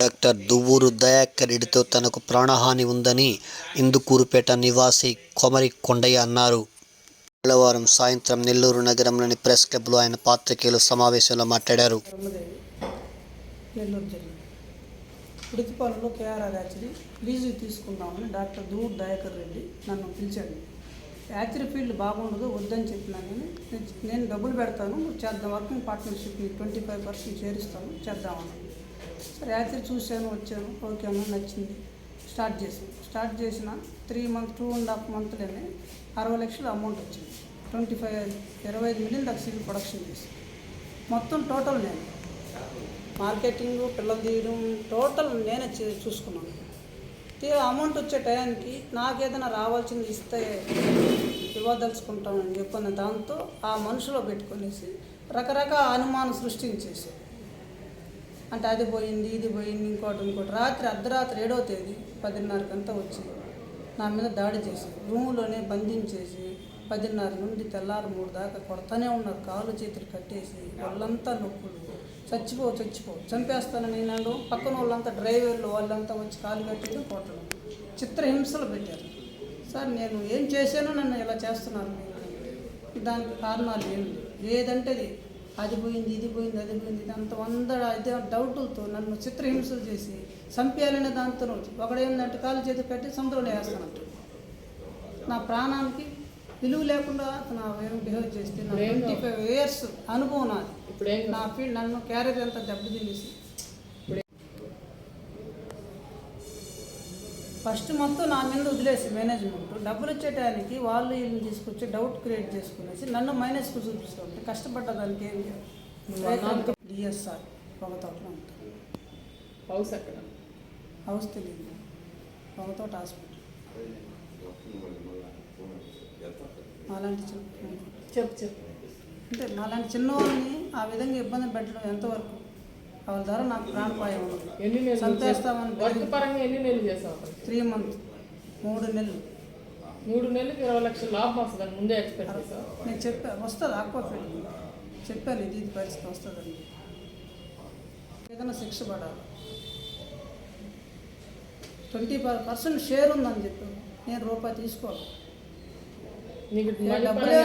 Doctor Duvvuru Dayakar రెడ్డితో తనకు ప్రాణహాని ఉందని ఇందుకూరుపేట నివాసి కొమరి కొండయ్య అన్నారు. మంగళవారం సాయంత్రం నెల్లూరు నగరంలోని ప్రెస్ క్లబ్లో ఆయన పాత్రికేయులు సమావేశంలో మాట్లాడారు. ఉడికిపాలలో కేఆర్ఆర్ యాచరీ లీజుకి తీసుకుందామని డాక్టర్ దూర్ దయాకర్ రెడ్డి నన్ను పిలిచాడు. యాచరీ ఫీల్డ్ బాగుండదు వద్దని చెప్పినా నేను- నేను డబ్బులు పెడతాను చేద్దాం వర్కింగ్ పార్ట్నర్షిప్ని ట్వంటీ ఫైవ్ పర్సెంట్ చేరిస్తాను చేద్దామని రాత్రి చూశాను వచ్చాను. ఓకే అన్న నచ్చింది. స్టార్ట్ చేసాను స్టార్ట్ చేసిన three month two and half మంత్లోనే అరవై లక్షల అమౌంట్ వచ్చింది. ట్వంటీ ఫైవ్ ఇరవై ఐదు మిలియన్ దాకా సివిల్ ప్రొడక్షన్ చేసి మొత్తం టోటల్ నేను. మార్కెటింగ్ పిల్లలు తీయడం టోటల్ నేనే చే- చూసుకున్నాను. తీరా అమౌంట్ వచ్చే టయానికి నాకేదైనా రావాల్సింది ఇస్తే ఇవ్వదలుచుకుంటామని చెప్పిన దాంతో ఆ మనుషులో పెట్టుకునేసి రకరకాల అనుమానం సృష్టించేసి అంటే అది పోయింది ఇది పోయింది ఇంకోటి ఇంకోటి. రాత్రి అర్ధరాత్రి ఏడో తేదీ పదిన్నరకంతా వచ్చి నా మీద దాడి చేసి రూములోనే బంధించేసి పదిన్నర నుండి తెల్లారు మూడు దాకా కొడతానే ఉన్నారు. కాళ్ళు చేతులు కట్టేసి వాళ్ళంతా నొప్పులు చచ్చిపో చచ్చిపో. చంపేస్తానని నేను పక్కన వాళ్ళంతా డ్రైవర్లు వాళ్ళంతా వచ్చి కాలు కట్టేది కొట్టడం. చిత్రహింసలు పెట్టారు. సార్ నేను ఏం చేశానో నన్ను ఇలా చేస్తున్నారు దానికి కారణాలు ఏమి లేదంటే అది పోయింది ఇది పోయింది అది పోయింది ఇదంతా వంద ఇదే డౌట్లతో నన్ను చిత్రహింసలు చేసి చంపేయాలనే దాంతో ఒకడేందంటే కాలు చేతి కట్టి సముద్రంలో వేస్తానంట. నా ప్రాణానికి విలువ లేకుండా నా బిహేవ్ చేస్తే నా ట్వంటీ ఫైవ్ ఇయర్స్ అనుభవం నాది. నా ఫీల్డ్ నన్ను క్యారియర్ అంతా దెబ్బతినేసి ఫస్ట్ మొత్తం నా మీద వదిలేసి మేనేజ్మెంట్. డబ్బులు వచ్చే టయానికి వాళ్ళు వీళ్ళని తీసుకొచ్చి డౌట్ క్రియేట్ చేసుకునేసి నన్ను మైనస్కు చూపిస్తుంటే కష్టపడ్డ దానికి ఏం డిఎస్ఆర్ హౌస్ ఎక్కడ? హౌస్ తెలియదు పొగతోట హాస్పిటల్. అలాంటి చెప్పు చెప్పు. అంటే నాలాంటి చిన్నవాళ్ళని ఆ విధంగా ఇబ్బంది పెట్టడం ఎంతవరకు? వాళ్ళ ద్వారా నాకు ప్రాణపాయం ఎన్ని నెలలు చంపేస్తామని వర్క్ పరంగా ఎన్ని నెలలు చేసావు? Three month. మూడు నెలలు. మూడు నెలలకు ఇరవై లక్షల లాభం వస్తుందని ముందే ఎక్స్పెక్ట్ చేసావు నేను చెప్పా వస్తుంది ఆక్వా ఫీల్డ్ చెప్పాను ఇది ఇది పరిస్థితి వస్తుందని. ఏదైనా శిక్ష పడాలి. ట్వంటీ పర్సెంట్ షేర్ ఉందని చెప్పాను. నేను రూపాయి తీసుకోవాలి. నీకు డబ్బులే